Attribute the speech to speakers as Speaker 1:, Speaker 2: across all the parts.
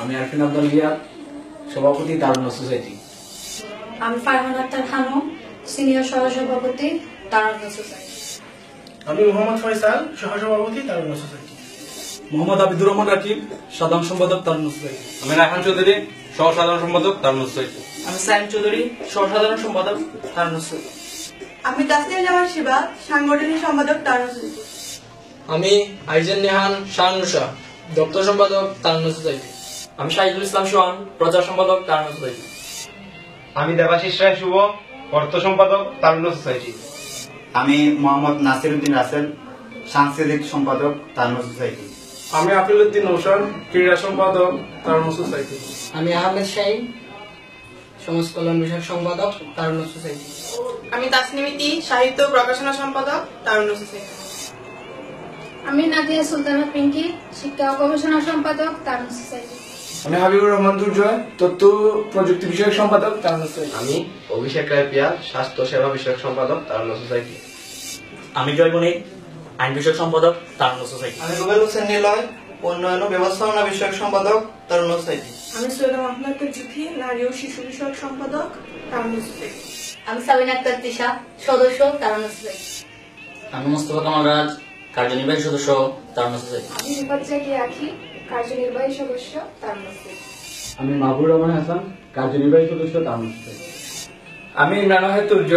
Speaker 1: আমি আরফিন আব্দুল গিয়া সভাপতি তারুণ্য সোসাইটি।
Speaker 2: আমি ফারহান আক্তার খানম সিনিয়র সহসভাপতি তারণ্য সোসাইটি।
Speaker 3: আমি মোহাম্মদ ফয়সাল সহসভাপতি তারুণ্য সোসাইটি।
Speaker 1: মোহাম্মদ আবিদুর রহমান রাকিব সাধারণ সম্পাদক তারুণ্য সোসাইটি।
Speaker 4: আমি রায়হান চৌধুরী সহ সাধারণ সম্পাদক তারুণ্য সোসাইটি।
Speaker 5: আমি সাইম চৌধুরী সহসাধারণ সম্পাদক তারুণ্য সোসাইটি।
Speaker 6: আমি তাসনিয়া জামান শিবা সাংগঠনিক সম্পাদক তারুণ সোসাইটি।
Speaker 5: আমি আইজেন নেহান শাহানুষা দপ্তর সম্পাদক তারুণ্য সোসাইটি। আমি শাহিদুল ইসলাম সোহান প্রচার সম্পাদক তারুণ্য সোসাইটি।
Speaker 4: আমি দেবাশিস রায় শুভ অর্থ সম্পাদক তারুণ্য সোসাইটি।
Speaker 7: আমি মোহাম্মদ নাসির উদ্দিন রাসেল সাংস্কৃতিক সম্পাদক তারুণ্য সোসাইটি।
Speaker 3: আমি আপিল উদ্দিন নৌসান ক্রীড়া সম্পাদক তারুণ্য সোসাইটি।
Speaker 5: আমি আহমেদ শাহিন সমাজ কল্যাণ বিষয়ক সম্পাদক তারুণ্য সোসাইটি।
Speaker 6: আমি তাসনিমিতি সাহিত্য প্রকাশনা সম্পাদক তারুণ্য সোসাইটি।
Speaker 2: আমি নাদিয়া সুলতানা পিঙ্কি শিক্ষা ও গবেষণা সম্পাদক তারুণ সোসাইটি।
Speaker 3: আমি হাবিবুর রহমান দুর্জয় তথ্য প্রযুক্তি বিষয়ক সম্পাদক সোসাইটি
Speaker 4: আমি অভিষেক রায় স্বাস্থ্য সেবা বিষয়ক সম্পাদক তারুণ্য সোসাইটি
Speaker 1: আমি জয় বণিক আইন বিষয়ক সম্পাদক তারুণ্য সোসাইটি
Speaker 5: আমি রুবেল হোসেন নিলয় উন্নয়ন ও ব্যবস্থাপনা বিষয়ক সম্পাদক তারুণ্য সোসাইটি
Speaker 6: আমি সৈয়দ মোহাম্মদ জিথি নারী ও শিশু বিষয়ক সম্পাদক তারুণ্য সোসাইটি
Speaker 2: আমি সাবিনা আক্তার তিশা সদস্য তারুণ্য সোসাইটি
Speaker 1: আমি মোস্তফা কামাল রাজ কার্যনির্বাহী সদস্য তারুণ্য সোসাইটি
Speaker 2: আমি রিফাত জাকি আখি কার্যনির্বাহী সদস্য সোসাইটি
Speaker 1: আমি মাহবুর রহমান হাসান কার্যনির্বাহী সদস্য সোসাইটি
Speaker 3: আমি ইমরান আহমেদ তুর্য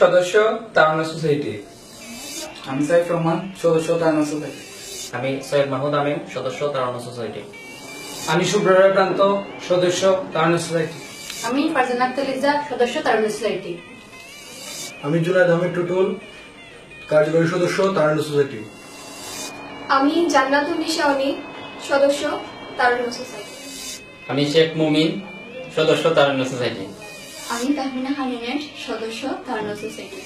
Speaker 3: সদস্য তারুণ্য সোসাইটি।
Speaker 1: আমি সাইফ রহমান সদস্য তারুণ্য সোসাইটি। আমি সৈয়দ মাহমুদ আমিন সদস্য তারুণ্য সোসাইটি।
Speaker 3: আমি সুব্রয় প্রান্ত সদস্য তারুণ্য সোসাইটি।
Speaker 2: আমি ফারজান আক্তার লিজা সদস্য তারুণ্য সোসাইটি।
Speaker 3: আমি জুনায়দ আহমেদ টুটুল কার্যকরী সদস্য তারুণ্য সোসাইটি।
Speaker 2: আমি জান্নাতুল নিশা সদস্য তারুণ্য সোসাইটি।
Speaker 1: আমি শেখ মুমিন সদস্য তারুণ্য সোসাইটি।
Speaker 2: আমি তাহমিনা হানিনের সদস্য তারুণ্য সোসাইটি।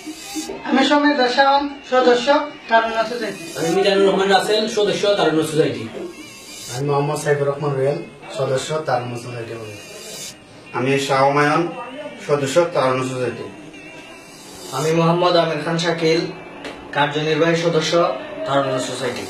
Speaker 5: আমি সমেত দাসাম সদস্য তারুণ্য সোসাইটি।
Speaker 1: আমি মিজানুর রহমান রাসেল সদস্য তারুণ্য সোসাইটি।
Speaker 3: আমি মোহাম্মদ সাইফুর রহমান রিয়াল সদস্য তারুণ্য সোসাইটি।
Speaker 7: আমি শাহ হুমায়ুন সদস্য তারুণ্য সোসাইটি।
Speaker 5: আমি মোহাম্মদ আমির খান শাকিল কার্যনির্বাহী সদস্য তারুণ্য সোসাইটি।